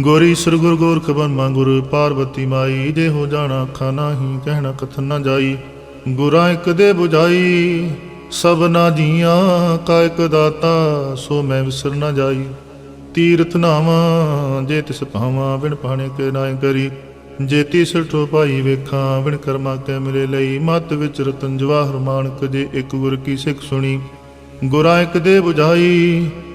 ਗੋਰੀ ਸਰ ਗੁਰ ਗੋਰਖ ਬਰਮਾ ਗੁਰ ਪਾਰਵਤੀ ਮਾਈ ਜੇ ਹੋ ਜਾਣਾ ਅੱਖਾਂ ਨਾਹੀ, ਕਹਿਣਾ ਕਥਨ ਨਾ ਜਾਈ। ਗੁਰਾਂ ਇੱਕ ਦੇ 부ਝਾਈ ਸਭਨਾ ਜੀਆਂ ਕਾ ਇੱਕ ਦਾਤਾ, ਸੋ ਮੈਂ ਵਿਸਰ ਨਾ ਜਾਈ। ਤੀਰਥ ਨਾਵਾਂ, ਜੇ ਤਿਸ ਭਾਵਾਂ, ਬਿਨ ਪਾਣੇ ਕੇ ਨਾ ਕਰੀ। ਜੇ ਤਿਸ ਠੋ ਭਾਈ ਵੇਖਾਂ, ਬਿਨ ਕਰਮਾ ਕੇ ਮਿਲੇ ਲਈ। ਮਤ ਵਿੱਚ ਰਤਨ ਜਵਾਹਰ ਮਾਨਕ, ਜੇ ਇੱਕ ਗੁਰ ਕੀ ਸਿੱਖ ਸੁਣੀ। ਗੁਰਾਂ ਇੱਕ ਦੇ 부ਝਾਈ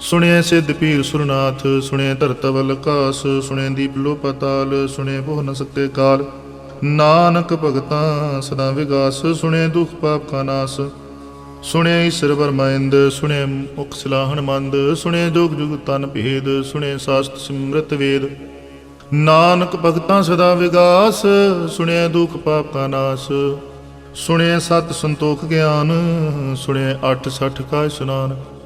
ਸੁਣਿਐ ਸਿੱਧ ਪੀਰ ਸੁਰਨਾਥ, ਸੁਣਿਐ ਧਰਤਵਲ ਕਾਸ ਸੁਣਿਐ ਦੀਪ ਲੋ ਪਤਾਲ ਸੁਣਿਐ ਬਹੁ ਨ ਕਾਲ। ਨਾਨਕ ਭਗਤਾਂ ਸਦਾ ਵਿਗਾਸ, ਸੁਣਿਐ ਦੁਖ ਪਾਪ ਕਾ ਨਾਸ। ਸੁਣਿਐ ਈਸ਼ਰ ਵਰਮਾਇੰਦ ਸੁਣਿਐ ਮੁਖ ਸਲਾਹਣ ਮੰਦ ਸੁਣਿਐ ਜੋਗ ਜੁਗ ਤਨ ਭੇਦ, ਸੁਣਿਐ ਸਾਸਤ ਸਿਮਰਤ ਵੇਦ। ਨਾਨਕ ਭਗਤਾਂ ਸਦਾ ਵਿਗਾਸ, ਸੁਣਿਐ ਦੁਖ ਪਾਪ ਕਾ ਨਾਸ। ਸੁਣਿਐ ਸਤ ਸੰਤੋਖ ਗਿਆਨ, ਸੁਣਿਐ ਅਠ ਸਠ ਕਾ ਇਸ਼ਨਾਨ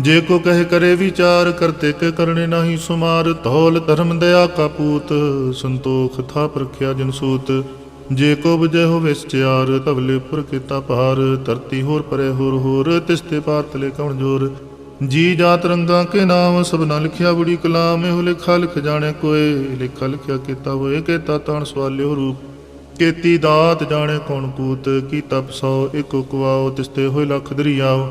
ਜੇ ਕੋ ਕਹੇ ਕਰੇ ਵਿਚਾਰ ਕਰਤੇ ਕੇ ਕਰਨੇ ਨਹੀਂ ਸੁਮਾਰ। ਧੌਲ ਧਰਮ ਦਇਆ ਕਾ ਪੂਤ, ਸੰਤੋਖ ਥਾ ਪ੍ਰਖਿਆ ਜਨਸੂਤ ਜੇ ਕੋ ਬਜੈ ਹੋਵੇ ਸਚਿਆਰ ਤਵਲੇ ਪੁਰ ਕੀਤਾ ਭਾਰ। ਧਰਤੀ ਹੋਰ ਪਰੇ ਹੋਰ ਹੋਰ ਤਿਸਤੇ ਪਾਰ ਤਲੇ ਕਉਣ ਜੋਰ? ਜੀ ਜਾਤ ਰੰਗਾ ਕੇ ਨਾਮ ਸਭਨਾ ਲਿਖਿਆ ਬੁੜੀ ਕਲਾਮ। ਇਹੋ ਲਿਖਾ ਲਿਖ ਜਾਣੇ ਕੋਏ, ਲਿਖਾ ਲਿਖਿਆ ਕੀਤਾ ਹੋਏ ਕੀਤਾ ਤਾਣ ਸਵਾਲਿਓ ਰੂਪ। ਕੀਤੀ ਦਾਤ ਜਾਣੇ ਕੌਣ ਕੂਤ ਕੀਤਾ ਪਸੋ ਇਕੋ ਕੁਆਓ ਤਿਸਤੇ ਹੋਏ ਲੱਖ ਦਰਿਆਓ।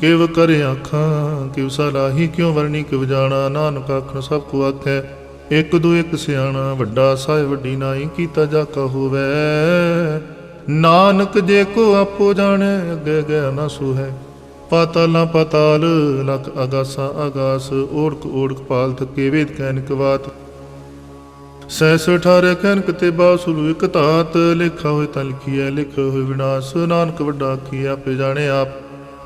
ਕਿਵ ਕਰੇ ਆਖਾਂ ਕਿਵ ਸਲਾਹੀ ਕਿਉ ਵਰਣੀ, ਕਿਵ ਜਾਣਾ, ਨਾਨਕ ਆਖਣ ਸਭ ਕੋ ਆਖੈ। ਇੱਕ ਦੋ ਇੱਕ ਸਿਆਣਾ, ਵੱਡਾ ਸਾਹਿ ਵੱਡੀ ਨਾਈ, ਕੀਤਾ ਜਾ ਕਾ ਹੋਵੇ। ਨਾਨਕ ਜੇ ਕੋ ਆਪੋ ਜਾਣੇ, ਅੱਗੇ ਗਿਆ ਨਾ ਸੁਹੈ। ਪਾਤਾਲਾਂ ਪਾਤਾਲ, ਲਖ ਆਗਾਸਾ ਆਗਾਸ ਓੜਕ ਓੜਕ ਪਾਲ ਥਕੇ ਵੇਦ ਕੈਨਿਕ ਬਾਤ। ਸੈਸ ਅਠਾਰੇ ਕੈਨਕ ਤੇ ਬਾਸੁਲੂ ਇਕ ਧਾਤ, ਲਿਖਾ ਹੋਏ ਤਾਂ ਲਿਖੀਐ, ਲਿਖ ਹੋਏ ਵਿਨਾਸ਼, ਨਾਨਕ ਵੱਡਾ ਕੀ ਆਪੇ ਜਾਣੇ ਆਪ।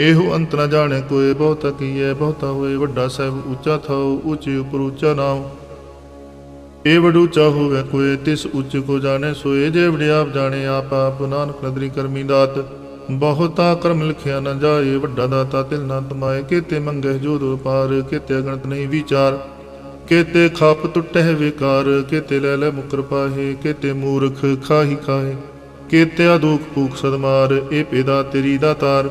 ਇਹੋ ਅੰਤ ਨ ਜਾਣੇ ਕੋਏ ਬਹੁਤਾ ਕੀਏ ਬਹੁਤਾ ਹੋਏ, ਵੱਡਾ ਸਾਹਿਬ ਉੱਚਾ ਥਾਉ, ਉੱਚੇ ਉਪਰ ਉੱਚਾ ਨਾਮ ਇਹ ਵਡੂ ਹੋਵੇ ਕੋਏ ਤਿਸ ਉੱਚ ਕੋ ਜਾਣੇ ਸੋਏ, ਜੇ ਵਡਿਆਪ ਜਾਣੇ ਆਪ ਆਪ, ਨਾਨਕ ਨਦਰੀ ਕਰਮੀ ਦਾਤ। ਬਹੁਤਾ ਕਰਮ ਲਿਖਿਆ ਨ ਜਾਏ, ਵੱਡਾ ਦਾਤਾ ਤਿਲ ਨਾ ਤਮਾਏ, ਕੀਤੇ ਮੰਗੇ ਜੋ ਦੋ ਪਾਰ, ਕੀਤੇ ਅਗਣਤ ਨਹੀਂ ਵਿਚਾਰ। ਕੀਤੇ ਖਪ ਟੁੱਟੇ ਵਿਕਾਰ, ਕੀਤੇ ਲੈ ਲੈ ਮੁਕਰ ਪਾਹੇ, ਕੀਤੇ ਮੂਰਖ ਖਾਹੀ ਖਾਹੇ। ਕੀਤੇ ਅਦੂਖ ਭੂਖ ਸਦਮਾਰ, ਇਹ ਪੇਦਾ ਤੇਰੀ ਦਾਤਾਰ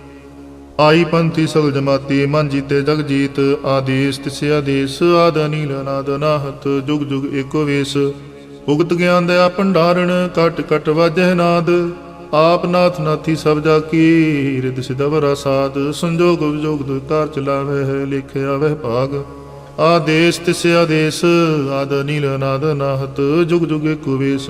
ਆਈ ਪੰਥੀ ਸਗਲ ਜਮਾਤੀ, ਮਨ ਜੀਤੇ ਜਗ ਜੀਤ, ਆਦੇਸ ਤਿਸਿ ਆਦੇਸ, ਆਦ ਅਨੀਲ ਅਨਾਦ ਅਨਾਹਤ ਜੁਗ ਜੁਗ ਏਕੋ ਵੇਸ। ਉਗਤ ਗਿਆਨ ਦਇਆ ਭੰਡਾਰਣ, ਕਟ ਕਟ ਵਾਜਹਿ ਨਾਦ। ਆਪ ਨਾਥ ਨਾਥੀ ਸਭ ਜਾ ਕੀ ਰਿਦ ਸਿਦਵਰਾ ਸਾਧ ਸੰਜੋਗ ਵਿਜੋਗ ਦੁਤਾਰ ਚਲਾਵੇ ਹੈ ਲਿਖਿਆ ਵਹਿ ਭਾਗ। ਆਦੇਸ ਤਿਸਿ ਆਦੇਸ, ਆਦ ਅਨੀਲ ਅਨਾਦ ਅਨਾਹਤ ਜੁਗ ਜੁਗ ਏਕੋ ਵੇਸ।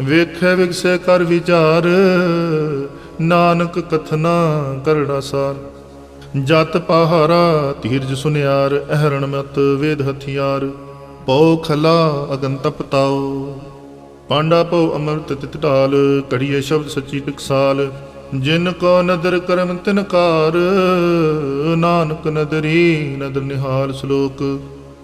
ਵੇਖੈ ਵਿਗਸੈ ਕਰ ਵਿਚਾਰ, ਨਾਨਕ ਕਥਨਾ ਕਰੜਾ ਸਾਰ। ਜਤ ਪਹਾਰਾ ਧੀਰਜ ਸੁਨਿਆਰ, ਅਹਰਣ ਮਤ ਵੇਦ ਹਥਿਆਰ, ਪਉ ਖਲਾ ਅਗਨ ਤਪਤਾਓ ਪਾਂਡਾ ਪਉ ਅਮਰਤ ਤਿਤ ਢਾਲ ਕੜੀਏ ਸ਼ਬਦ ਸੱਚੀ ਟਕਸਾਲ ਜਿਨ ਕੋ ਨਦਰ ਕਰਮ ਤਿਨਕਾਰ ਨਾਨਕ ਨਦਰੀ ਨਦਰ ਨਿਹਾਲ ਸ਼ਲੋਕ।